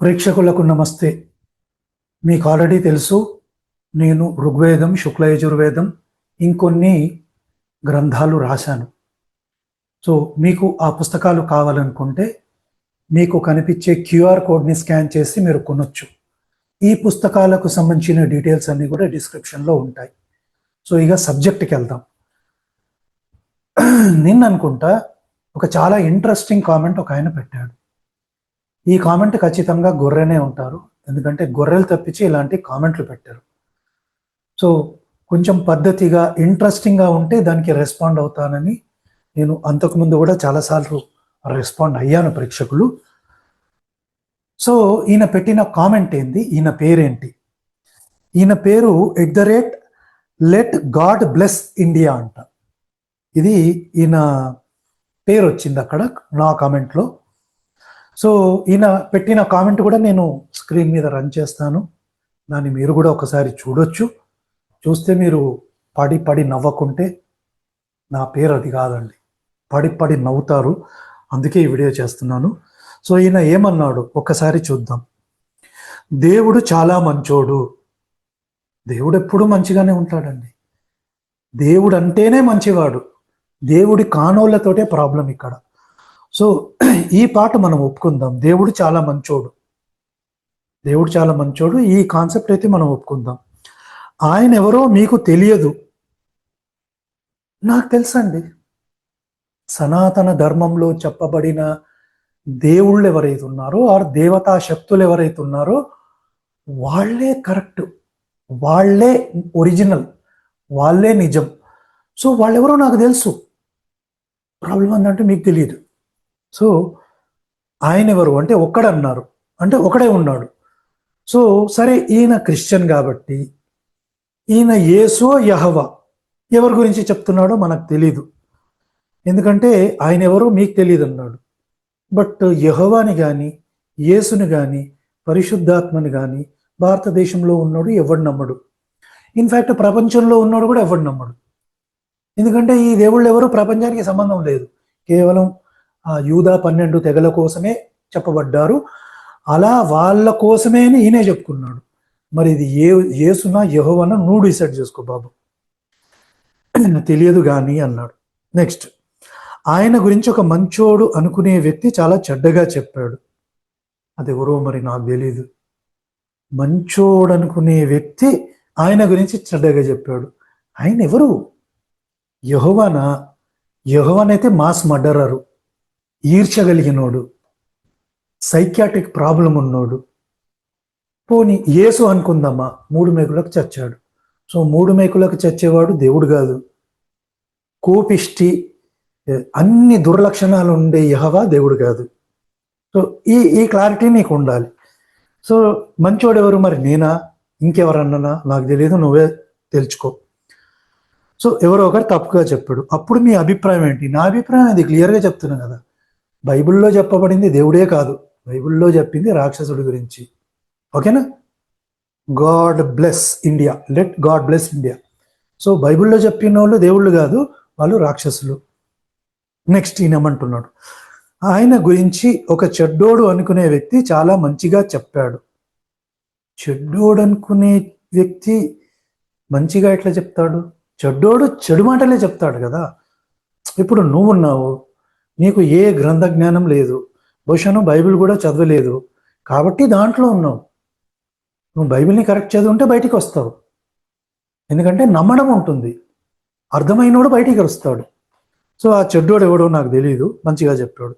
ప్రేక్షకులకు నమస్తే. మీకు ఆల్రెడీ తెలుసు నేను ఋగ్వేదం శుక్లయజుర్వేదం ఇంకొన్ని గ్రంథాలు రాశాను. సో మీకు ఆ పుస్తకాలు కావాలనుకుంటే మీకు కనిపించే క్యూఆర్ కోడ్ని స్కాన్ చేసి మీరు కొనొచ్చు. ఈ పుస్తకాలకు సంబంధించిన డీటెయిల్స్ అన్నీ కూడా డిస్క్రిప్షన్లో ఉంటాయి. సో ఇక సబ్జెక్ట్కి వెళ్దాం. నిన్న అనుకుంటా ఒక చాలా ఇంట్రెస్టింగ్ కామెంట్ ఒక ఆయన పెట్టాడు. ఈ కామెంట్ ఖచ్చితంగా గొర్రెనే ఉంటారు. ఎందుకంటే గొర్రెలు తప్పించి ఇలాంటి కామెంట్లు పెట్టారు. సో కొంచెం పద్ధతిగా ఇంట్రెస్టింగ్గా ఉంటే దానికి రెస్పాండ్ అవుతానని నేను అంతకుముందు కూడా చాలాసార్లు రెస్పాండ్ అయ్యాను ప్రేక్షకులు. సో ఈయన పెట్టిన కామెంట్ ఏంది? ఈయన పేరేంటి? ఈయన పేరు at the rate let God bless India అంట. ఇది ఈయన పేరు వచ్చింది అక్కడ నా కామెంట్లో సో ఈయన పెట్టిన కామెంట్ కూడా నేను స్క్రీన్ మీద రన్ చేస్తాను. దాన్ని మీరు కూడా ఒకసారి చూడొచ్చు. చూస్తే మీరు పడి పడి నవ్వకుంటే నా పేరు అది కాదండి. పడి పడి నవ్వుతారు. అందుకే ఈ వీడియో చేస్తున్నాను. సో ఈయన ఏమన్నాడు? ఒక్కసారి చూద్దాం. దేవుడు చాలా మంచోడు. దేవుడు ఎప్పుడూ మంచిగానే ఉంటాడండి. దేవుడు అంటేనే మంచివాడు. దేవుడి కానోళ్ళతోటే ప్రాబ్లం ఇక్కడ. సో ఈ పాట మనం ఒప్పుకుందాం. దేవుడు చాలా మంచోడు. దేవుడు చాలా మంచోడు. ఈ కాన్సెప్ట్ అయితే మనం ఒప్పుకుందాం. ఆయన ఎవరో మీకు తెలియదు. నాకు తెలుసండి. సనాతన ధర్మంలో చెప్పబడిన దేవుళ్ళు ఎవరైతే ఉన్నారో ఆర్ దేవతా శక్తులు ఎవరైతే ఉన్నారో వాళ్ళే కరెక్ట్. వాళ్ళే ఒరిజినల్. వాళ్ళే నిజం. సో వాళ్ళెవరో నాకు తెలుసు. ప్రాబ్లం ఏంటంటే మీకు తెలియదు. సో ఆయన ఎవరు? అంటే ఒక్కడన్నారు అంటే ఒకడే ఉన్నాడు. సో సరే ఈయన క్రిస్టియన్ కాబట్టి ఈయన యేసో యహవ ఎవరి గురించి చెప్తున్నాడో మనకు తెలీదు. ఎందుకంటే ఆయన ఎవరో మీకు తెలియదు అన్నాడు. బట్ యహోవాని కానీ యేసుని కానీ పరిశుద్ధాత్మని కానీ భారతదేశంలో ఉన్నాడు ఎవడు నమ్మడు. ఇన్ఫ్యాక్ట్ ప్రపంచంలో ఉన్నాడు కూడా ఎవడు నమ్మడు. ఎందుకంటే ఈ దేవుళ్ళు ఎవరు? ప్రపంచానికి సంబంధం లేదు. కేవలం యూదా పన్నెండు తెగల కోసమే చెప్పబడ్డారు. అలా వాళ్ళ కోసమే అని ఈయనే చెప్పుకున్నాడు. మరి ఇది ఏ ఏసునా యహోవన నువ్వు డిసైడ్ చేసుకో బాబు. తెలియదు కానీ అన్నాడు. నెక్స్ట్ ఆయన గురించి ఒక మంచోడు అనుకునే వ్యక్తి చాలా చెడ్డగా చెప్పాడు. అది ఎవరో మరి నాకు తెలియదు మంచోడు అనుకునే వ్యక్తి ఆయన గురించి చెడ్డగా చెప్పాడు. ఆయన ఎవరు? యహోవన? యహోవన్ అయితే మాస్ మర్డరరు. ఈర్చగలిగినోడు సైక్యాటిక్ ప్రాబ్లం ఉన్నోడు. పోని యేసు అనుకుందామా? మూడు మేకులకు చచ్చాడు. సో మూడు మేకులకు చచ్చేవాడు దేవుడు కాదు. కోపిష్టి అన్ని దుర్లక్షణాలు ఉండే యహవా దేవుడు కాదు. సో ఈ ఈ క్లారిటీ నీకు ఉండాలి సో మంచోడు ఎవరు మరి? నేనా? ఇంకెవరన్నా నాకు తెలియదు నువ్వే తెలుసుకో. సో ఎవరో ఒకరు తప్పుగా చెప్పాడు. అప్పుడు మీ అభిప్రాయం ఏంటి? నా అభిప్రాయం అది క్లియర్గా చెప్తున్నా కదా. బైబిల్లో చెప్పబడింది దేవుడే కాదు. బైబిల్లో చెప్పింది రాక్షసుడి గురించి. ఓకేనా? God bless India. Let God bless India. So బైబిల్లో చెప్పిన వాళ్ళు దేవుళ్ళు కాదు వాళ్ళు రాక్షసులు. నెక్స్ట్ ఈయనమంటున్నాడు. ఆయన గురించి ఒక చెడ్డోడు అనుకునే వ్యక్తి చాలా మంచిగా చెప్పాడు. చెడ్డోడు అనుకునే వ్యక్తి మంచిగా ఎట్లా చెప్తాడు? చెడ్డోడు చెడు మాటలే చెప్తాడు కదా. ఇప్పుడు నువ్వు ఉన్నావు నీకు ఏ గ్రంథ జ్ఞానం లేదు. బహుశా బైబిల్ కూడా చదవలేదు. కాబట్టి దాంట్లో ఉన్నావు. నువ్వు బైబిల్ని కరెక్ట్ చదివింటే బయటికి వస్తావు. ఎందుకంటే నమ్మడం ఉంటుంది. అర్థమైనోడు బయటికి వస్తాడు. సో ఆ చెడ్డోడు ఎవడో నాకు తెలియదు మంచిగా చెప్పాడు.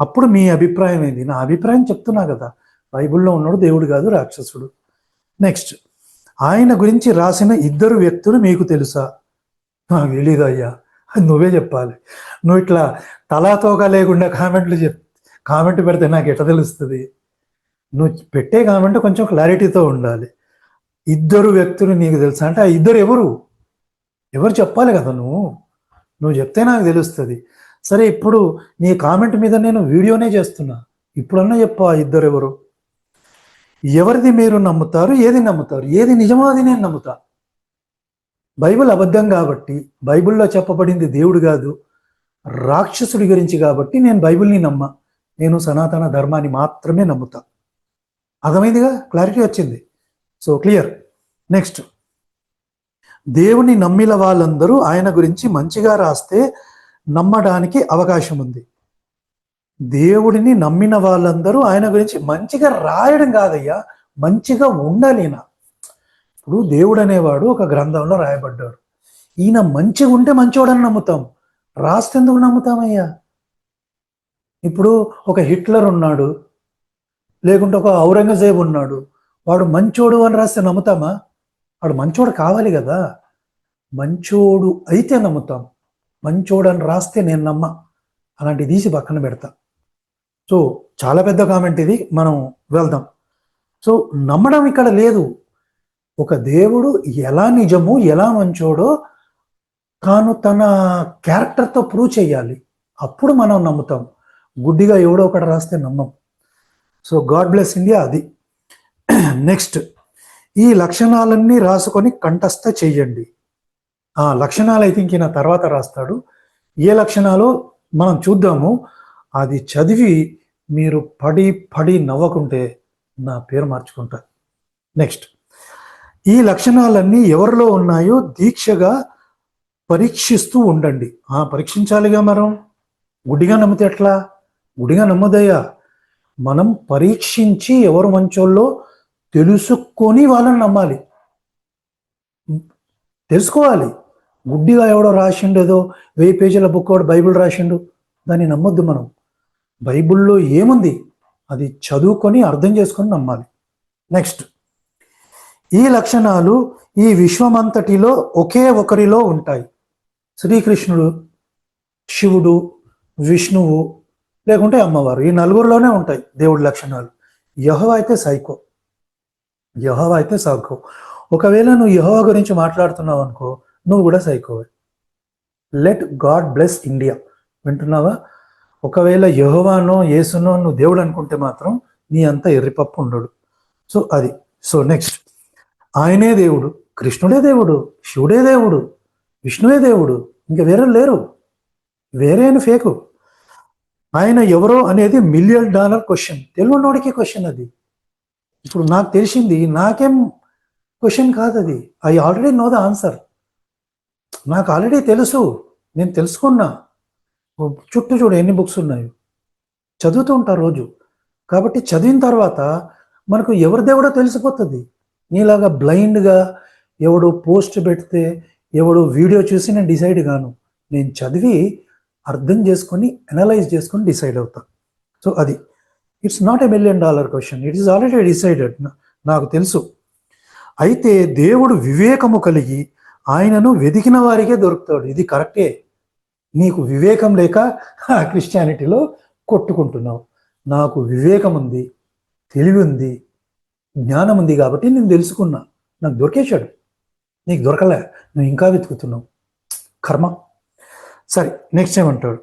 అప్పుడు మీ అభిప్రాయం ఏంది? నా అభిప్రాయం చెప్తున్నా కదా. బైబిల్లో ఉన్నాడు దేవుడు కాదు రాక్షసుడు. నెక్స్ట్. ఆయన గురించి రాసిన ఇద్దరు వ్యక్తులు మీకు తెలుసా? నాకు తెలియదు అయ్యా నువ్వే చెప్పాలి. నువ్వు ఇట్లా తలాతోగా లేకుండా కామెంట్లు చెప్ కామెంట్ పెడితే నాకు ఎట్లా తెలుస్తుంది? నువ్వు పెట్టే కామెంట్ కొంచెం క్లారిటీతో ఉండాలి. ఇద్దరు వ్యక్తులు నీకు తెలుసా? అంటే ఆ ఇద్దరు ఎవరు? ఎవరు చెప్పాలి కదా నువ్వు? నువ్వు చెప్తే నాకు తెలుస్తుంది. సరే ఇప్పుడు నీ కామెంట్ మీద నేను వీడియోనే చేస్తున్నా. ఇప్పుడన్నా చెప్పు ఆ ఇద్దరు ఎవరు? ఎవరిది మీరు నమ్ముతారు ఏది నమ్ముతారు? ఏది నిజమో అది నేను నమ్ముతా. బైబిల్ అబద్ధం కాబట్టి బైబిల్లో చెప్పబడింది దేవుడు కాదు. రాక్షసుడి గురించి కాబట్టి నేను బైబిల్ని నమ్మ. నేను సనాతన ధర్మాన్ని మాత్రమే నమ్ముతా. అర్థమైందిగా? క్లారిటీ వచ్చింది. So clear. నెక్స్ట్. దేవుని నమ్మిన వాళ్ళందరూ ఆయన గురించి మంచిగా రాస్తే నమ్మడానికి అవకాశం ఉంది. దేవుడిని నమ్మిన వాళ్ళందరూ ఆయన గురించి మంచిగా రాయడం కాదయ్యా. మంచిగా ఉండాలినా ఇప్పుడు దేవుడు అనేవాడు ఒక గ్రంథంలో రాయబడ్డాడు. ఈయన మంచిగా ఉంటే మంచివాడని నమ్ముతాం. రాస్తే ఎందుకు నమ్ముతామయ్యా? ఇప్పుడు ఒక హిట్లర్ ఉన్నాడు లేకుంటే ఒక ఔరంగజేబు ఉన్నాడు. వాడు మంచోడు అని రాస్తే నమ్ముతామా? వాడు మంచోడు కావాలి కదా. మంచోడు అయితే నమ్ముతాం. మంచోడు అని రాస్తే నేను నమ్మ. అలాంటి తీసి పక్కన పెడతా. సో చాలా పెద్ద కామెంట్ ఇది. మనం వెళ్దాం. సో నమ్మడం ఇక్కడ లేదు. ఒక దేవుడు ఎలా నిజము ఎలా మంచోడో తాను తన క్యారెక్టర్తో ప్రూవ్ చేయాలి. అప్పుడు మనం నమ్ముతాం. గుడ్డిగా ఎవడో ఒకటి రాస్తే నమ్మం. సో గాడ్ బ్లెస్ ఇండియా అది. నెక్స్ట్ ఈ లక్షణాలన్నీ రాసుకొని కంఠస్థ చేయండి. ఆ లక్షణాలు అయితే ఇంక తర్వాత రాస్తాడు. ఏ లక్షణాలు మనం చూద్దాము. అది చదివి మీరు పడి పడి నవ్వకుంటే నా పేరు మార్చుకుంటా. నెక్స్ట్ ఈ లక్షణాలన్నీ ఎవరిలో ఉన్నాయో దీక్షగా పరీక్షిస్తూ ఉండండి. ఆ పరీక్షించాలిగా మనం? గుడిగా నమ్మితే ఎట్లా? గుడిగా నమ్మదయ్యా. మనం పరీక్షించి ఎవరు మంచోళ్ళో తెలుసుకొని వాళ్ళని నమ్మాలి. తెలుసుకోవాలి. గుడ్డిగా ఎవడో రాసిండు ఏదో వెయ్యి పేజీల బుక్ ఒకటి బైబిల్ రాసిండు. దాన్ని నమ్మొద్దు మనం. బైబిల్లో ఏముంది? అది చదువుకొని అర్థం చేసుకొని నమ్మాలి. నెక్స్ట్. ఈ లక్షణాలు ఈ విశ్వమంతటిలో ఒకే ఒకరిలో ఉంటాయి. శ్రీకృష్ణుడు శివుడు విష్ణువు లేకుంటే అమ్మవారు ఈ నలుగురిలోనే ఉంటాయి దేవుడి లక్షణాలు. యహవ అయితే సైకో యహోవ అయితే సైకో. ఒకవేళ నువ్వు యహోవ గురించి మాట్లాడుతున్నావు అనుకో నువ్వు కూడా సైకోవే. Let God bless India. వింటున్నావా? ఒకవేళ యహోవానో యేసునో నువ్వు దేవుడు అనుకుంటే మాత్రం నీ అంతా ఎర్రిపప్పు ఉండడు. సో అది. So next. ఆయనే దేవుడు కృష్ణుడే దేవుడు శివుడే దేవుడు విష్ణువే దేవుడు. ఇంకా వేరే లేరు. వేరే ఫేకు. ఆయన ఎవరో అనేది మిలియన్ డాలర్ క్వశ్చన్. తెలియనోడికి క్వశ్చన్ అది. ఇప్పుడు నాకు తెలిసింది నాకేం క్వశ్చన్ కాదు అది. I already know the answer. నాకు ఆల్రెడీ తెలుసు. నేను తెలుసుకున్నా. చుట్టూ చూడు ఎన్ని బుక్స్ ఉన్నాయో. చదువుతూ ఉంటా రోజు. కాబట్టి చదివిన తర్వాత మనకు ఎవరి దేవుడో తెలిసిపోతుంది. నీలాగా బ్లైండ్గా ఎవడో పోస్ట్ పెడితే ఎవడు వీడియో చూసి నేను డిసైడ్ కాను. నేను చదివి అర్థం చేసుకొని అనలైజ్ చేసుకొని డిసైడ్ అవుతాను సో అది. It's not a million dollar question it is already decided నాకు తెలుసు. అయితే దేవుడు వివేకము కలిగి ఆయనను వెతికిన వారికే దొరుకుతాడు. ఇది కరెక్టే. నీకు వివేకం లేక ఆ క్రిస్టియానిటీలో కొట్టుకుంటున్నావు. నాకు వివేకం ఉంది తెలివి ఉంది జ్ఞానం ఉంది కాబట్టి నేను తెలుసుకున్నా. నాకు దొరికేశాడు. నీకు దొరకలే నువ్వు ఇంకా వెతుకుతున్నావు. కర్మ. సరే నెక్స్ట్ ఏమంటాడు?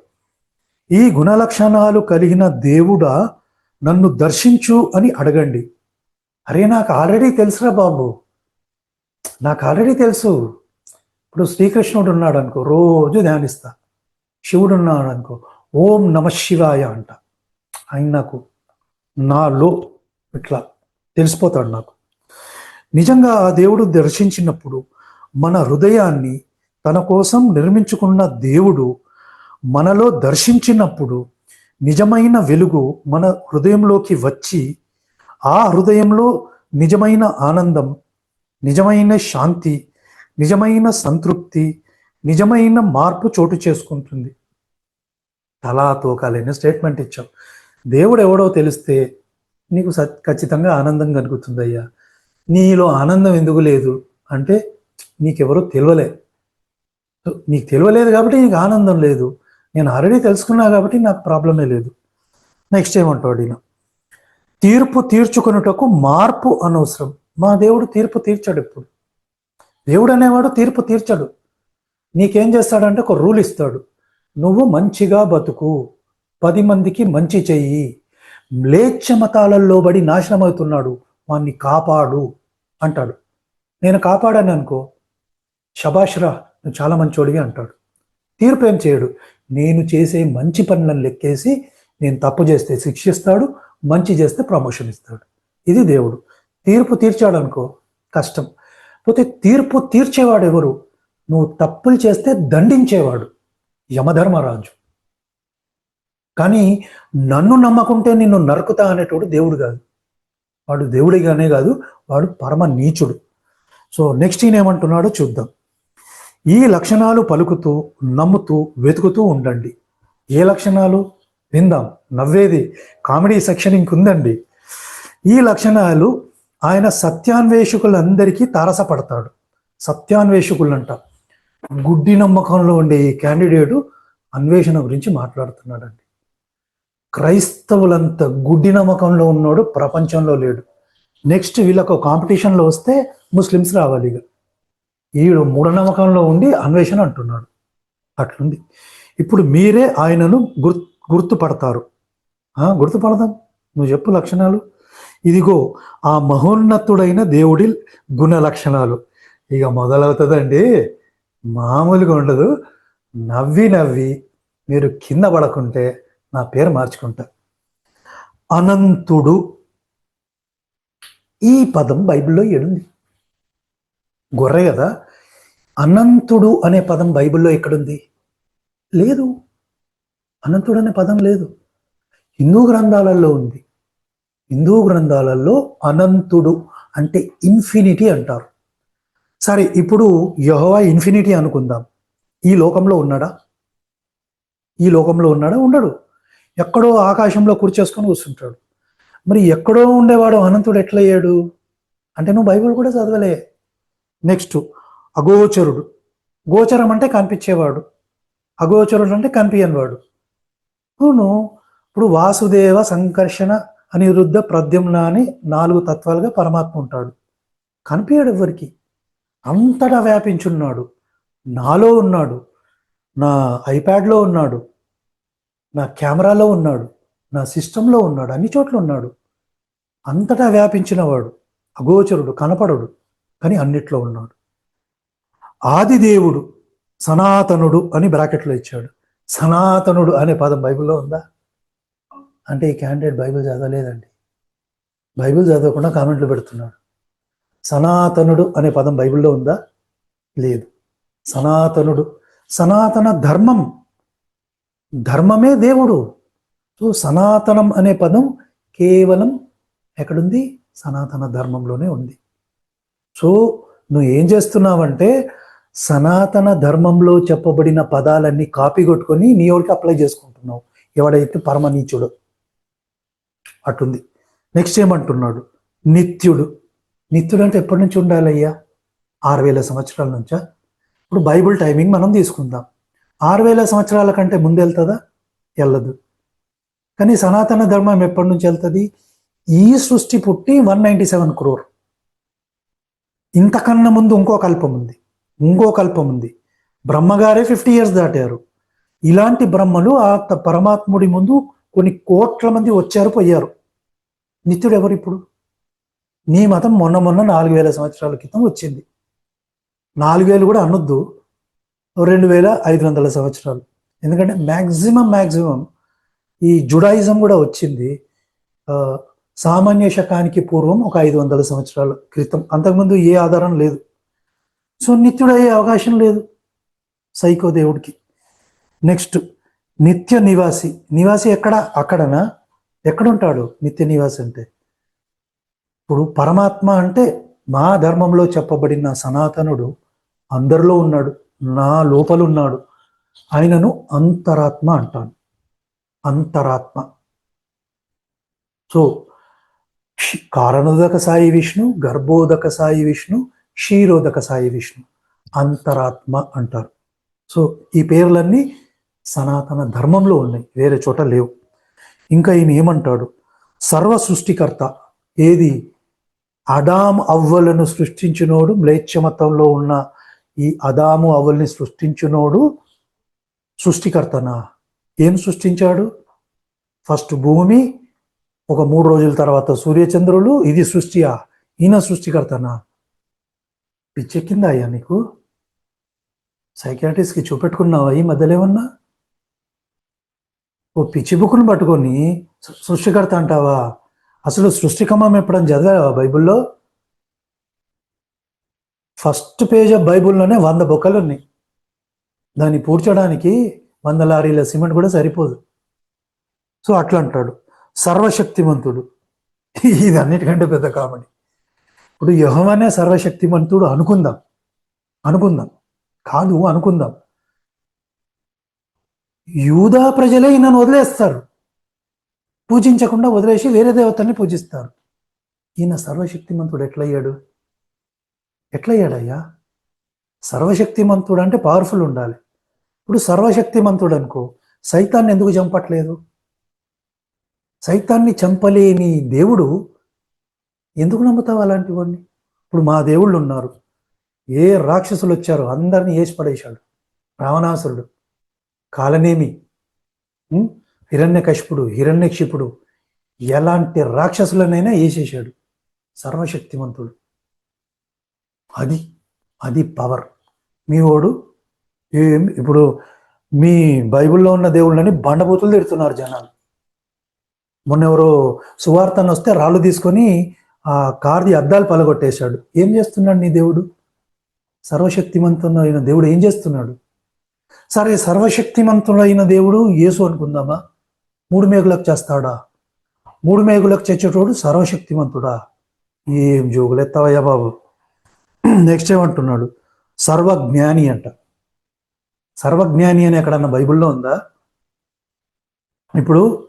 ఈ గుణలక్షణాలు కలిగిన దేవుడా నన్ను దర్శించు అని అడగండి. అరే నాకు ఆల్రెడీ తెలుసురా బాబు. నాకు ఆల్రెడీ తెలుసు. ఇప్పుడు శ్రీకృష్ణుడు ఉన్నాడు అనుకో రోజు ధ్యానిస్తా. శివుడు ఉన్నాడు అనుకో ఓం నమ శివాయ అంట. ఆయన నాకు నాలో ఇట్లా తెలిసిపోతాడు నాకు. నిజంగా ఆ దేవుడు దర్శించినప్పుడు మన హృదయాన్ని తన కోసం నిర్మించుకున్న దేవుడు మనలో దర్శించినప్పుడు నిజమైన వెలుగు మన హృదయంలోకి వచ్చి ఆ హృదయంలో నిజమైన ఆనందం నిజమైన శాంతి నిజమైన సంతృప్తి నిజమైన మార్పు చోటు చేసుకుంటుంది. తలా తోకాలేని స్టేట్మెంట్ ఇచ్చాం దేవుడు ఎవడో తెలిస్తే నీకు ఖచ్చితంగా ఆనందం కలుగుతుందయ్యా. నీలో ఆనందం ఎందుకు లేదు? అంటే నీకెవరో తెలియలే నీకు తెలియలేదు కాబట్టి నీకు ఆనందం లేదు. నేను ఆల్రెడీ తెలుసుకున్నా కాబట్టి నాకు ప్రాబ్లమే లేదు. నెక్స్ట్ ఏమంటాడు ఈయన? తీర్పు తీర్చుకొనుటకు మార్పు అనవసరం. మా దేవుడు తీర్పు తీర్చాడు ఇప్పుడు. దేవుడు అనేవాడు తీర్పు తీర్చాడు. నీకేం చేస్తాడంటే ఒక రూల్ ఇస్తాడు. నువ్వు మంచిగా బతుకు. పది మందికి మంచి చెయ్యి. మ్లేచ్ఛ మతాలలో బడి నాశనం అవుతున్నాడు వాణ్ణి కాపాడు అంటాడు. నేను కాపాడాను అనుకో. షబాష్రా నువ్వు చాలా మంచోడివి అంటాడు. తీర్పు ఏం చేయడు? నేను చేసే మంచి పనులను లెక్కేసి నేను తప్పు చేస్తే శిక్షిస్తాడు మంచి చేస్తే ప్రమోషన్ ఇస్తాడు. ఇది దేవుడు. తీర్పు తీర్చాడు అనుకో కష్టం. పోతే తీర్పు తీర్చేవాడు ఎవరు నువ్వు తప్పులు చేస్తే దండించేవాడు యమధర్మరాజు. కానీ నన్ను నమ్మకుంటే నిన్ను నరుకుతా అనేటోడు దేవుడు కాదు. వాడు దేవుడిగానే కాదు వాడు పరమ నీచుడు. సో నెక్స్ట్ ఈయన ఏమంటున్నాడో చూద్దాం. ఈ లక్షణాలు పలుకుతూ నమ్ముతూ వెతుకుతూ ఉండండి. ఏ లక్షణాలు? విందాం. నవ్వేది. కామెడీ సెక్షన్ ఇంకుందండి. ఈ లక్షణాలు ఆయన సత్యాన్వేషకులందరికీ తారసపడతాడు. సత్యాన్వేషకులంట. గుడ్డి నమ్మకంలో ఉండే ఈ క్యాండిడేటు అన్వేషణ గురించి మాట్లాడుతున్నాడండి. క్రైస్తవులంత గుడ్డి నమ్మకంలో ఉన్నాడు ప్రపంచంలో లేడు. నెక్స్ట్ వీళ్ళకు కాంపిటీషన్లో వస్తే ముస్లిమ్స్ రావాలి ఇక ఈడు మూఢనమ్మకంలో ఉండి అన్వేషణ అంటున్నాడు. అట్లుంది. ఇప్పుడు మీరే ఆయనను గుర్ గుర్తుపడతారు. గుర్తుపడదాం. నువ్వు చెప్పు లక్షణాలు. ఇదిగో ఆ మహోన్నతుడైన దేవుడి గుణ లక్షణాలు ఇక మొదలవుతుందండి. మామూలుగా ఉండదు. నవ్వి నవ్వి మీరు కింద పడకుంటే నా పేరు మార్చుకుంటా. అనంతుడు ఈ పదం బైబిల్లో ఏడుంది. గొర్రె కదా. అనంతుడు అనే పదం బైబిల్లో ఎక్కడుంది? లేదు. అనంతుడు అనే పదం లేదు. హిందూ గ్రంథాలలో ఉంది. హిందూ గ్రంథాలలో అనంతుడు అంటే ఇన్ఫినిటీ అంటారు. సరే ఇప్పుడు యహోవా ఇన్ఫినిటీ అనుకుందాం. ఈ లోకంలో ఉన్నాడా? ఈ లోకంలో ఉన్నాడా? ఉండడు. ఎక్కడో ఆకాశంలో కూర్చేసుకొని కూర్చుంటాడు. మరి ఎక్కడో ఉండేవాడు అనంతుడు ఎట్లయ్యాడు? అంటే నువ్వు బైబిల్ కూడా చదవలే. నెక్స్ట్ అగోచరుడు. గోచరం అంటే కనిపించేవాడు. అగోచరుడు అంటే కనిపించనివాడు. అవును ఇప్పుడు వాసుదేవ సంకర్షణ అనిరుద్ధ ప్రద్యుమ్న అని నాలుగు తత్వాలుగా పరమాత్మ ఉంటాడు. కనిపించాడు ఎవరికి? అంతటా వ్యాపించున్నాడు. నాలో ఉన్నాడు. నా ఐప్యాడ్లో ఉన్నాడు. నా కెమెరాలో ఉన్నాడు. నా సిస్టంలో ఉన్నాడు. అన్ని చోట్ల ఉన్నాడు. అంతటా వ్యాపించినవాడు. అగోచరుడు కనపడడు. కానీ అన్నిట్లో ఉన్నాడు. ఆదిదేవుడు సనాతనుడు అని బ్రాకెట్లో ఇచ్చాడు. సనాతనుడు అనే పదం బైబిల్లో ఉందా? అంటే ఈ క్యాండిడేట్ బైబిల్ చదవలేదండి. బైబిల్ చదవకుండా కామెంట్లు పెడుతున్నాడు. సనాతనుడు అనే పదం బైబిల్లో ఉందా? లేదు. సనాతనుడు సనాతన ధర్మం ధర్మమే దేవుడు. సో సనాతనం అనే పదం కేవలం ఎక్కడుంది? సనాతన ధర్మంలోనే ఉంది. సో నువ్వు ఏం చేస్తున్నావంటే సనాతన ధర్మంలో చెప్పబడిన పదాలన్నీ కాపీ కొట్టుకొని నీ ఎవరికి అప్లై చేసుకుంటున్నావు. ఎవడైతే పరమనీచుడు అటుంది నెక్స్ట్ ఏమంటున్నాడు? నిత్యుడు. నిత్యుడు అంటే ఎప్పటి నుంచి ఉండాలయ్యా? ఆరు వేల సంవత్సరాల నుంచా? ఇప్పుడు బైబిల్ టైమింగ్ మనం తీసుకుందాం. ఆరు వేల సంవత్సరాల కంటే ముందు వెళ్తుందా? వెళ్ళదు. కానీ సనాతన ధర్మం ఎప్పటి నుంచి వెళ్తుంది? ఈ సృష్టి పుట్టి వన్ నైంటీ సెవెన్ క్రోర్. ఇంతకన్నా ముందు ఇంకో కల్పం ఉంది. ఇంకో కల్పం ఉంది. బ్రహ్మగారే ఫిఫ్టీ ఇయర్స్ దాటారు. ఇలాంటి బ్రహ్మలు ఆ పరమాత్ముడి ముందు కొన్ని కోట్ల మంది వచ్చారు పోయారు. నిత్యుడు ఎవరు ఇప్పుడు? నీ మతం మొన్న మొన్న నాలుగు వేల సంవత్సరాల క్రితం వచ్చింది. నాలుగు వేలు కూడా అనొద్దు. రెండు వేల ఐదు వందల సంవత్సరాలు. ఎందుకంటే మ్యాక్సిమం మ్యాక్సిమం ఈ జుడాయిజం కూడా వచ్చింది. సామాన్య శకానికి పూర్వం ఒక ఐదు వందల సంవత్సరాల క్రితం. అంతకుముందు ఏ ఆధారం లేదు. సో నిత్యుడయ్యే అవకాశం లేదు సైకో దేవుడికి. నెక్స్ట్ నిత్య నివాసి. నివాసి ఎక్కడ? అక్కడనా? ఎక్కడుంటాడు నిత్య నివాసి అంటే? ఇప్పుడు పరమాత్మ అంటే మా ధర్మంలో చెప్పబడిన సనాతనుడు అందరిలో ఉన్నాడు. నా లోపలున్నాడు. ఆయనను అంతరాత్మ అంటాను. అంతరాత్మ. సో కారణోదక సాయి విష్ణు గర్భోదక సాయి విష్ణు క్షీరోదక సాయి విష్ణు అంతరాత్మ అంటారు. సో ఈ పేర్లన్నీ సనాతన ధర్మంలో ఉన్నాయి వేరే చోట లేవు. ఇంకా ఈయన ఏమంటాడు? సర్వ సృష్టికర్త ఏది? అడాం అవ్వలను సృష్టించినోడు మ్లేచ్ఛమతంలో ఉన్న ఈ అదాము అవ్వల్ని సృష్టించినోడు సృష్టికర్తనా? ఏం సృష్టించాడు? ఫస్ట్ భూమి ఒక మూడు రోజుల తర్వాత సూర్యచంద్రులు ఇది సృష్టియా? ఈయన సృష్టికర్తనా? పిచ్చెక్కిందా అయ్యా నీకు? సైకాట్రిస్ట్కి చూపెట్టుకున్నావా ఈ మధ్యలో ఏమన్నా? ఓ పిచ్చి బుక్ను పట్టుకొని సృష్టికర్త అంటావా? అసలు సృష్టికమం ఎప్పుడని చదివావా బైబిల్లో? ఫస్ట్ పేజ్ ఆఫ్ బైబిల్లోనే వంద బొక్కలు ఉన్నాయి దాన్ని పూడ్చడానికి వంద లారీల సిమెంట్ కూడా సరిపోదు. సో అట్లా అంటాడు. సర్వశక్తిమంతుడు. ఇది అన్నిటికంటే పెద్ద కామెడీ. ఇప్పుడు యహోవనే సర్వశక్తిమంతుడు అనుకుందాం. అనుకుందాం. కాదు అనుకుందాం. యూదా ప్రజలే ఈయనను వదిలేస్తారు. పూజించకుండా వదిలేసి వేరే దేవతల్ని పూజిస్తారు. ఈయన సర్వశక్తిమంతుడు ఎట్లయ్యాడు? ఎట్లయ్యాడయ్యా? సర్వశక్తిమంతుడు అంటే పవర్ఫుల్ ఉండాలి. ఇప్పుడు సర్వశక్తిమంతుడు అనుకో సైతాన్ని ఎందుకు చంపట్లేదు? సైతాన్ని చంపలేని దేవుడు ఎందుకు నమ్ముతావు అలాంటివన్నీ? ఇప్పుడు మా దేవుళ్ళు ఉన్నారు. ఏ రాక్షసులు వచ్చారు అందరినీ వేసి పడేశాడు. రావణాసురుడు కాలనేమి ఉం? హిరణ్యకశిపుడు హిరణ్యక్షిపుడు ఎలాంటి రాక్షసులనైనా వేసేసాడు సర్వశక్తిమంతుడు. అది అది పవర్ మీ వాడు ఇప్పుడు మీ బైబిల్లో ఉన్న దేవుళ్ళని బండబూతులు తిడుతున్నారు జనాలు. మొన్న ఎవరో సువార్తను వస్తే రాళ్ళు తీసుకొని ఆ కార్ది అద్దాలు పలగొట్టేశాడు. ఏం చేస్తున్నాడు నీ దేవుడు? సర్వశక్తిమంతుడైన దేవుడు ఏం చేస్తున్నాడు? సరే సర్వశక్తిమంతుడైన దేవుడు యేసు అనుకుందామా? మూడు మేకులకు చేస్తాడా? మూడు మేకులకు చచ్చేటోడు సర్వశక్తిమంతుడా? ఏం జోగులెత్తావయ్యా బాబు? నెక్స్ట్ ఏమంటున్నాడు? సర్వజ్ఞాని అంట. సర్వజ్ఞాని అని ఎక్కడన్నా బైబిల్లో ఉందా? ఇప్పుడు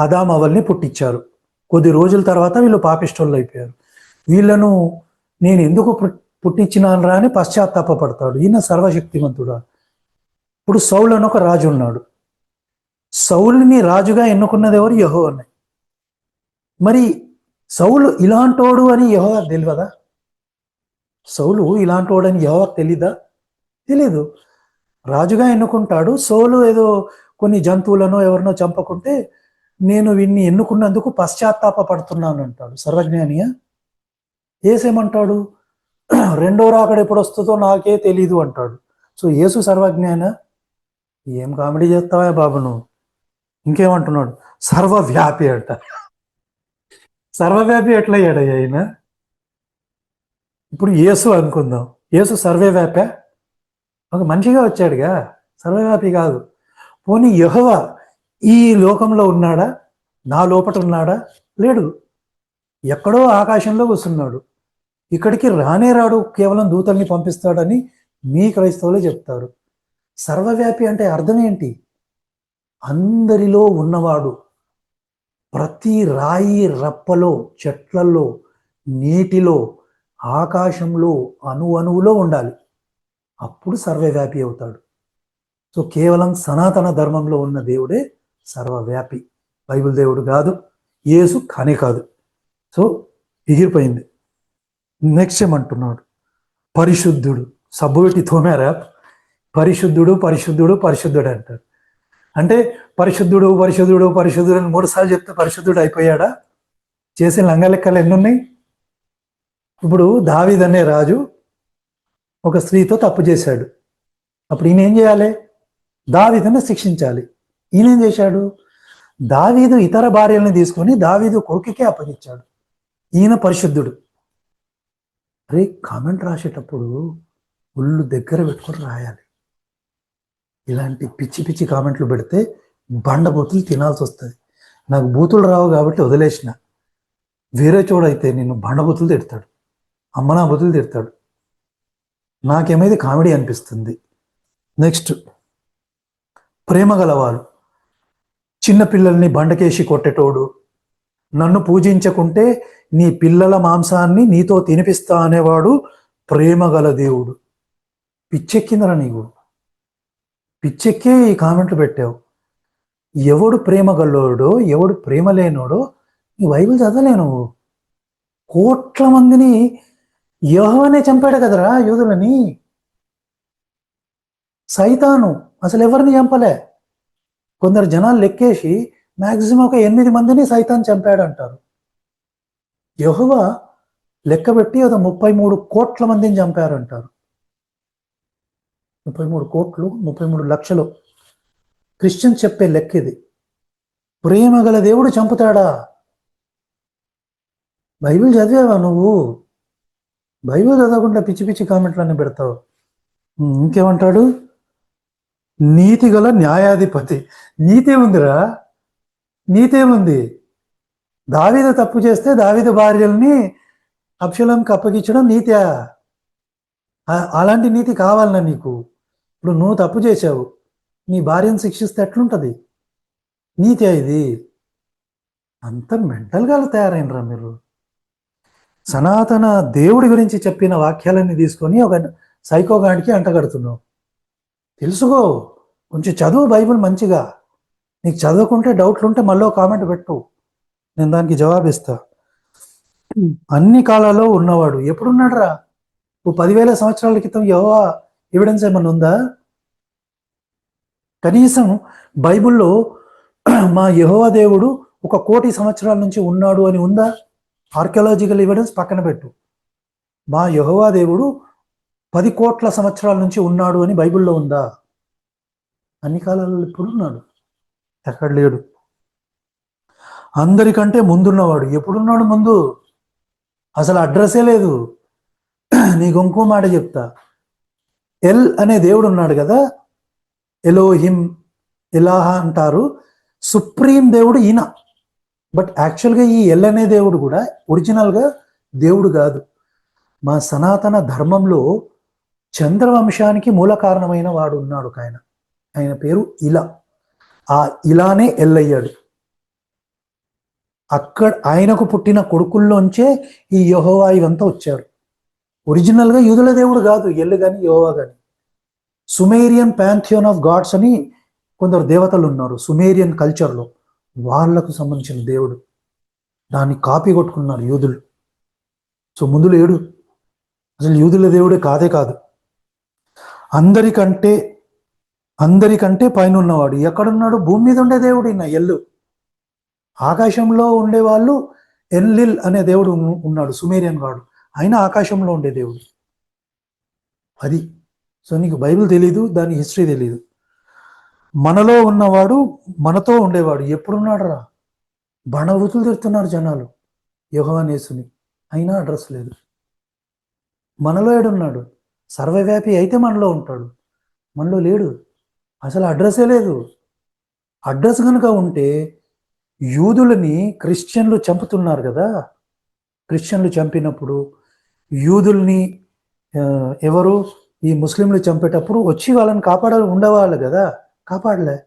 అదామవల్ని పుట్టించారు. కొద్ది రోజుల తర్వాత వీళ్ళు పాపిష్టోళ్ళు అయిపోయారు. వీళ్ళను నేను ఎందుకు పుట్టించినానరా రా అని పశ్చాత్తాపడతాడు ఈయన సర్వశక్తిమంతుడా. ఇప్పుడు సౌల్ అని ఒక రాజు ఉన్నాడు. సౌల్ని రాజుగా ఎన్నుకున్నది ఎవరు? యహో అని మరి సౌలు ఇలాంటోడు అని యహో తెలియదా సౌలు ఇలాంటోడు అని యహో తెలీదా? తెలీదు. రాజుగా ఎన్నుకుంటాడు. సౌలు ఏదో కొన్ని జంతువులను ఎవరినో చంపకుంటే నేను వీన్ని ఎన్నుకున్నందుకు పశ్చాత్తాప పడుతున్నాను అంటాడు. సర్వజ్ఞానియా ఏసేమంటాడు? రెండో రాకడ ఎప్పుడు వస్తుందో నాకే తెలీదు అంటాడు. సో యేసు సర్వజ్ఞాన ఏం కామెడీ చేస్తావా బాబు నువ్వు? ఇంకేమంటున్నాడు? సర్వవ్యాపి అంట. సర్వవ్యాపి ఎట్లయ్యాడయ్యా ఆయన? ఇప్పుడు యేసు అనుకుందాం. యేసు సర్వవ్యాప? ఒక మనిషిగా వచ్చాడుగా. సర్వవ్యాపి కాదు. పోనీ యహోవా ఈ లోకంలో ఉన్నాడా? నా లోపట ఉన్నాడా? లేడు. ఎక్కడో ఆకాశంలో వస్తున్నాడు ఇక్కడికి రానే రాడు కేవలం దూతల్ని పంపిస్తాడని మీ క్రైస్తవులే చెప్తారు. సర్వవ్యాపి అంటే అర్థం ఏంటి? అందరిలో ఉన్నవాడు ప్రతి రాయి రప్పలో చెట్లలో నీటిలో ఆకాశంలో అణు అణువులో ఉండాలి. అప్పుడు సర్వవ్యాపి అవుతాడు. సో కేవలం సనాతన ధర్మంలో ఉన్న దేవుడే సర్వవ్యాపి. బైబిల్ దేవుడు కాదు యేసు కానే కాదు. సో ఎగిరిపోయింది. నెక్స్ట్ ఏమంటున్నాడు పరిశుద్ధుడు. సబ్బు పెట్టి తోమారా? పరిశుద్ధుడు పరిశుద్ధుడు పరిశుద్ధుడు అంటారు అంటే పరిశుద్ధుడు పరిశుద్ధుడు పరిశుద్ధుడు అని మూడుసార్లు చెప్తే పరిశుద్ధుడు అయిపోయాడా? చేసిన లంగ లెక్కలు ఎన్ని ఇప్పుడు దావీద్ అనే రాజు ఒక స్త్రీతో తప్పు చేశాడు. అప్పుడు ఈయన ఏం చేయాలి? దావీదను శిక్షించాలి. ఈయనేం చేశాడు? దావీదు ఇతర భార్యలను తీసుకొని దావీదు కొడుకుకే అప్పగించాడు. ఈయన పరిశుద్ధుడు. అరే కామెంట్ రాసేటప్పుడు ఒళ్ళు దగ్గర పెట్టుకొని రాయాలి. ఇలాంటి పిచ్చి పిచ్చి కామెంట్లు పెడితే బండ బూతులు తినాల్సి వస్తుంది. నాకు బూతులు రావు కాబట్టి వదిలేసిన. వేరే చోడైతే నిన్ను బండ బూతులు తిడతాడు. అమ్మనా బూతులు తిడతాడు. నాకేమైతే కామెడీ అనిపిస్తుంది? నెక్స్ట్ ప్రేమ గలవారు. చిన్నపిల్లల్ని బండకేసి కొట్టేటోడు. నన్ను పూజించకుంటే నీ పిల్లల మాంసాన్ని నీతో తినిపిస్తా అనేవాడు ప్రేమ గల దేవుడు. పిచ్చెక్కిందరా నీకు పిచ్చెక్కే ఈ కామెంట్లు పెట్టావు. ఎవడు ప్రేమగల్లోడో ఎవడు ప్రేమ లేనోడో నీ బైబిల్ చదవలే నువ్వు. కోట్ల మందిని యెహోవానే చంపాడు కదరా యోధులని సైతాను అసలు ఎవరిని చంపలే? కొందరు జనాలు లెక్కేసి మ్యాక్సిమం ఒక ఎనిమిది మందిని సైతాన్ చంపాడు అంటారు యహువ లెక్కబెట్టి ఒక ముప్పై మూడు కోట్ల మందిని చంపారంటారు. ముప్పై మూడు కోట్లు ముప్పై మూడు లక్షలు. క్రిస్టియన్ చెప్పే లెక్క ఇది ప్రేమ గల దేవుడు చంపుతాడా? బైబిల్ చదివావా నువ్వు? బైబిల్ చదవకుండా పిచ్చి పిచ్చి కామెంట్లన్నీ పెడతావు. ఇంకేమంటాడు? నీతి గల న్యాయాధిపతి. నీతే ఉందిరా? నీతేముంది దావీద తప్పు చేస్తే దావీద భార్యల్ని అప్షలంకి అప్పగించడం నీత్యా అలాంటి నీతి కావాలన్నా నీకు. ఇప్పుడు నువ్వు తప్పు చేసావు నీ భార్యను శిక్షిస్తే ఎట్లుంటుంది? నీతే ఇది. అంత మెంటల్గా తయారైనరా మీరు? సనాతన దేవుడి గురించి చెప్పిన వాక్యాలన్నీ తీసుకొని ఒక సైకోగాడికి అంటగడుతున్నావు తెలుసుకో కొంచెం చదువు బైబిల్ మంచిగా. నీకు చదువుకుంటే డౌట్లు ఉంటే మళ్ళీ కామెంట్ పెట్టు. నేను దానికి జవాబిస్తా. అన్ని కాలాల్లో ఉన్నవాడు. ఎప్పుడున్నాడరా? ఓ పదివేల సంవత్సరాల క్రితం యహోవా ఎవిడెన్స్ ఏమన్నా ఉందా? కనీసం బైబిల్లో మా యహోవా దేవుడు ఒక కోటి సంవత్సరాల నుంచి ఉన్నాడు అని ఉందా? ఆర్కియాలజికల్ ఎవిడెన్స్ పక్కన పెట్టు. మా యహోవా దేవుడు పది కోట్ల సంవత్సరాల నుంచి ఉన్నాడు అని బైబిల్లో ఉందా? అన్ని కాలాలలో ఇప్పుడు ఉన్నాడు. ఎక్కడ లేడు. అందరికంటే ముందున్నవాడు. ఎప్పుడున్నాడు ముందు? అసలు అడ్రస్సే లేదు. నీకు ఇంకో మాట చెప్తా. ఎల్ అనే దేవుడు ఉన్నాడు కదా? ఎలోహిం ఇలాహ అంటారు. సుప్రీం దేవుడు ఈయన. బట్ యాక్చువల్గా ఈ ఎల్ అనే దేవుడు కూడా ఒరిజినల్గా దేవుడు కాదు. మా సనాతన ధర్మంలో చంద్రవంశానికి మూల కారణమైన వాడు ఉన్నాడు ఒక ఆయన. ఆయన పేరు ఇలా. ఆ ఇలానే ఎల్లయ్యాడు. అక్కడ ఆయనకు పుట్టిన కొడుకుల్లోంచే ఈ యహోవా ఇవంతా వచ్చారు. ఒరిజినల్గా యూదుల దేవుడు కాదు ఎల్లు కానీ యహోవా కానీ సుమేరియన్ ప్యాంథియోన్ ఆఫ్ గాడ్స్ అని కొందరు దేవతలు ఉన్నారు సుమేరియన్ కల్చర్లో వాళ్ళకు సంబంధించిన దేవుడు. దాన్ని కాపీ కొట్టుకున్నారు యూదులు. సో ముందు లేడు అసలు యూదుల దేవుడే కాదే కాదు. అందరికంటే అందరికంటే పైన ఉన్నవాడు ఎక్కడున్నాడు? భూమి మీద ఉండే దేవుడు నా ఎల్లు. ఆకాశంలో ఉండేవాళ్ళు ఎల్లిల్ అనే దేవుడు ఉన్నాడు సుమేరియన్ గాడు. ఆయన ఆకాశంలో ఉండే దేవుడు. అది. సో నీకు బైబిల్ తెలీదు దాని హిస్టరీ తెలీదు. మనలో ఉన్నవాడు మనతో ఉండేవాడు ఎప్పుడున్నాడు రా బణవృతులు తిడుతున్నారు జనాలు యుగవానేసుని అయినా అడ్రస్ లేదు. మనలో ఏడున్నాడు? సర్వవ్యాపి అయితే మనలో ఉంటాడు. మనలో లేడు. అసలు అడ్రస్సే లేదు. అడ్రస్ కనుక ఉంటే యూదులని క్రిస్టియన్లు చంపుతున్నారు కదా. క్రిస్టియన్లు చంపినప్పుడు యూదుల్ని ఎవరు? ఈ ముస్లింలు చంపేటప్పుడు వచ్చి వాళ్ళని కాపాడ ఉండేవాళ్ళు కదా. కాపాడలే.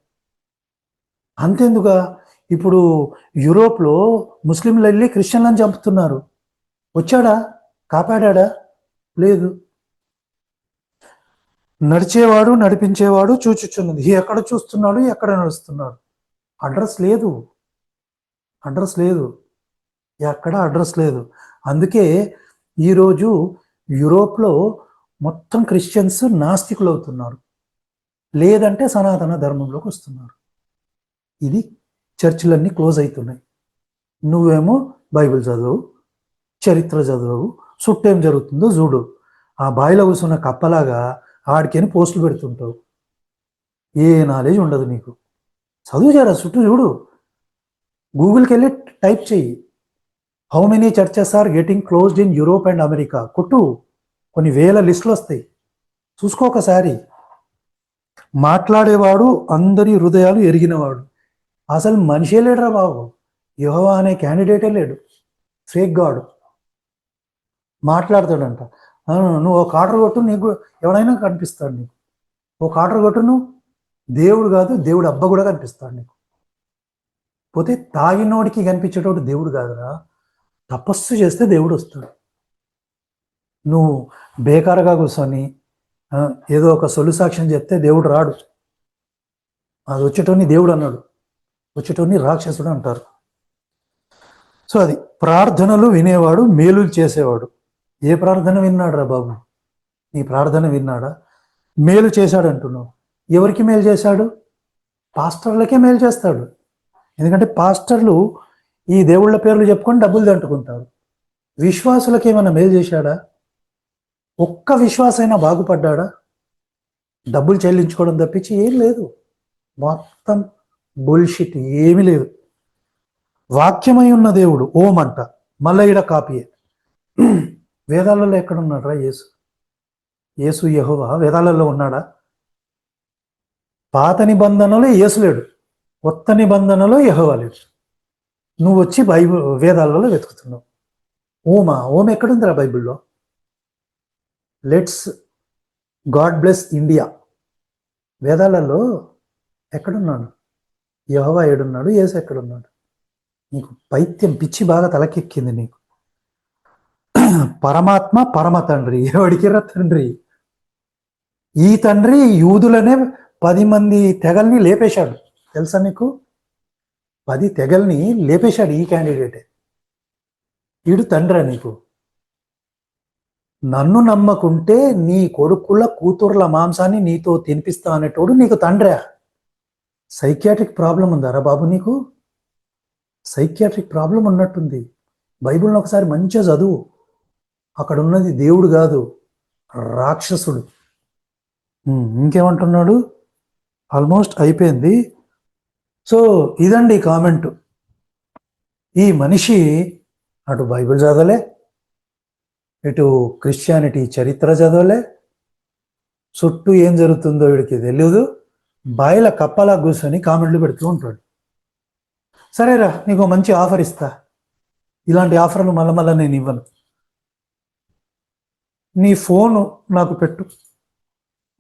అంతేందుగా ఇప్పుడు యూరోప్లో ముస్లింలు వెళ్ళి క్రిస్టియన్లను చంపుతున్నారు. వచ్చాడా? కాపాడా లేదు. నడిచేవాడు నడిపించేవాడు చూచుచున్నది. ఎక్కడ చూస్తున్నాడు ఎక్కడ నడుస్తున్నాడు? అడ్రస్ లేదు. అడ్రస్ లేదు. ఎక్కడ అడ్రస్ లేదు. అందుకే ఈరోజు యూరోప్లో మొత్తం క్రిస్టియన్స్ నాస్తికులు అవుతున్నారు లేదంటే సనాతన ధర్మంలోకి వస్తున్నారు. ఇది చర్చిలన్నీ క్లోజ్ అవుతున్నాయి నువ్వేమో బైబిల్ చదువు చరిత్ర చదువు చుట్టేం జరుగుతుందో చూడు. ఆ బాయిలో కూర్చున్న కప్పలాగా ఆడికని పోస్టులు పెడుతుంటావు. ఏ నాలెడ్జ్ ఉండదు నీకు. చదువు చేరా చుట్టూ చూడు. గూగుల్కి వెళ్ళి టైప్ చెయ్యి. How many churches are getting closed in Europe and America కొట్టు. కొన్ని వేల లిస్టులు వస్తాయి. చూసుకో ఒకసారి. మాట్లాడేవాడు అందరి హృదయాలు ఎరిగినవాడు. అసలు మనిషే లేడురా బాబు. యెహోవా అనే క్యాండిడేటే లేడు. ఫేక్ గాడు. మాట్లాడతాడంట. నువ్వు ఒక ఆర్డర్ కొట్టు నీకు ఎవడైనా కనిపిస్తాడు నీకు. ఒక ఆర్డర్ కొట్టు నువ్వు దేవుడు కాదు దేవుడు అబ్బ కూడా కనిపిస్తాడు నీకు. పోతే తాగినోడికి కనిపించేటోడు దేవుడు కాదురా. తపస్సు చేస్తే దేవుడు వస్తాడు. నువ్వు బేకారుగా కూర్చొని ఏదో ఒక సొలు సాక్ష్యం చెప్తే దేవుడు రాడు. అది వచ్చేటోని దేవుడు అన్నాడు. వచ్చేటోని రాక్షసుడు అంటారు. సో అది ప్రార్థనలు వినేవాడు మేలులు చేసేవాడు. ఏ ప్రార్థన విన్నాడురా బాబు? నీ ప్రార్థన విన్నాడా? మేలు చేశాడు అంటున్నావు ఎవరికి మేలు చేశాడు? పాస్టర్లకే మేలు చేస్తాడు. ఎందుకంటే పాస్టర్లు ఈ దేవుళ్ళ పేర్లు చెప్పుకొని డబ్బులు దంటుకుంటారు. విశ్వాసులకి ఏమైనా మేలు చేశాడా? ఒక్క విశ్వాసైనా బాగుపడ్డాడా? డబ్బులు చెల్లించుకోవడం తప్పించి ఏం లేదు. మొత్తం బుల్షిట్ ఏమీ లేదు. వాక్యమై ఉన్న దేవుడు ఓం అంట మళ్ళీ ఈడ కాపీయే. వేదాలలో ఎక్కడ ఉన్నాడురా యేసు? యేసు యహోవా? వేదాలలో ఉన్నాడా? పాత నిబంధనలో యేసు లేడు. కొత్త నిబంధనలో యహోవా లేడు. నువ్వు వచ్చి బైబిల్ వేదాలలో వెతుకుతున్నావు. ఓమా ఓం ఎక్కడుందిరా బైబిల్లో? Let's God bless India. వేదాలలో ఎక్కడున్నాడు? యహోవా ఏడున్నాడు? యేసు ఎక్కడున్నాడు? నీకు పైత్యం పిచ్చి బాగా తలకెక్కింది నీకు. పరమాత్మ పరమ తండ్రి. ఎవడికిరా తండ్రి? ఈ తండ్రి యూదులనే పది మంది తెగల్ని లేపేశాడు. తెలుసా నీకు? పది తెగల్ని లేపేశాడు ఈ క్యాండిడేటే ఈడు తండ్రా నీకు. నన్ను నమ్మకుంటే నీ కొడుకుల కూతుర్ల మాంసాన్ని నీతో తినిపిస్తా అనేటోడు నీకు తండ్రా. సైకియాట్రిక్ ప్రాబ్లం ఉందారా బాబు నీకు? సైకియాట్రిక్ ప్రాబ్లం ఉన్నట్టుంది. బైబిల్ని ఒకసారి మంచిగా చదువు. అక్కడ ఉన్నది దేవుడు కాదు రాక్షసుడు. ఇంకేమంటున్నాడు? ఆల్మోస్ట్ అయిపోయింది. సో ఇదండి కామెంట్. ఈ మనిషి అటు బైబిల్ చదవలే ఇటు క్రిస్టియానిటీ చరిత్ర చదవలే. చుట్టూ ఏం జరుగుతుందో వీడికి తెలియదు బాయిల కప్పలా కూర్చొని కామెంట్లు పెడుతూ ఉంటాడు. సరేరా నీకు మంచి ఆఫర్ ఇస్తా. ఇలాంటి ఆఫర్లు మళ్ళీ మళ్ళీ నేను ఇవ్వను. నీ ఫోను నాకు పెట్టు.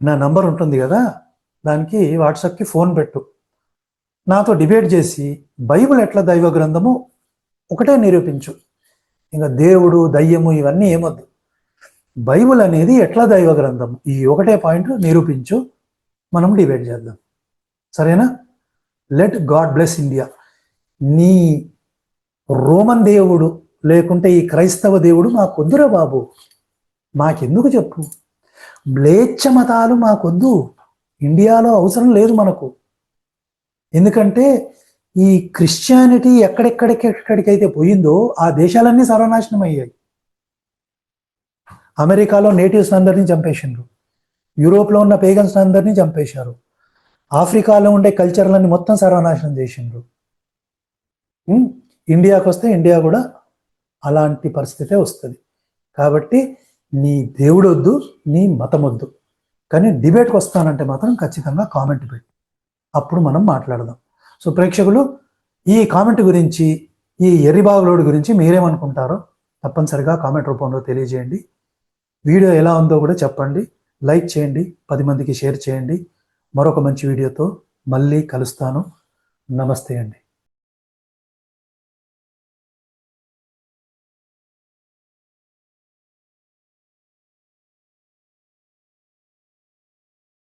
నా నంబర్ ఉంటుంది కదా దానికి వాట్సాప్కి ఫోన్ పెట్టు. నాతో డిబేట్ చేసి బైబిల్ ఎట్లా దైవ గ్రంథము ఒకటే నిరూపించు. ఇంకా దేవుడు దయ్యము ఇవన్నీ ఏమొద్దు. బైబిల్ అనేది ఎట్లా దైవ గ్రంథము? ఈ ఒకటే పాయింట్ నిరూపించు. మనం డిబేట్ చేద్దాం. సరేనా? Let God bless India. నీ రోమన్ దేవుడు లేకుంటే ఈ క్రైస్తవ దేవుడు మాకొద్దురా బాబు. మాకెందుకు చెప్పు? మ్లేచ్ఛ మతాలు మాకొద్దు. ఇండియాలో అవసరం లేదు మనకు. ఎందుకంటే ఈ క్రిస్టియానిటీ ఎక్కడెక్కడికెక్కడికైతే పోయిందో ఆ దేశాలన్నీ సర్వనాశనం అయ్యాయి. అమెరికాలో నేటివ్స్ అందరినీ చంపేసిండ్రు. యూరోప్లో ఉన్న పేగన్స్ అందరినీ చంపేశారు. ఆఫ్రికాలో ఉండే కల్చర్లన్నీ మొత్తం సర్వనాశనం చేసిండ్రు. ఇండియాకు వస్తే ఇండియా కూడా అలాంటి పరిస్థితే వస్తుంది. కాబట్టి నీ దేవుడు వద్దు నీ మతం వద్దు కానీ డిబేట్కి వస్తానంటే మాత్రం ఖచ్చితంగా కామెంట్ పెట్టు అప్పుడు మనం మాట్లాడదాం. సో ప్రేక్షకులు ఈ కామెంట్ గురించి ఈ ఎర్రిబాగులోడు గురించి మీరేమనుకుంటారో తప్పనిసరిగా కామెంట్ రూపంలో తెలియజేయండి. వీడియో ఎలా ఉందో కూడా చెప్పండి. లైక్ చేయండి పది మందికి షేర్ చేయండి. మరొక మంచి వీడియోతో మళ్ళీ కలుస్తాను. నమస్తే అండి.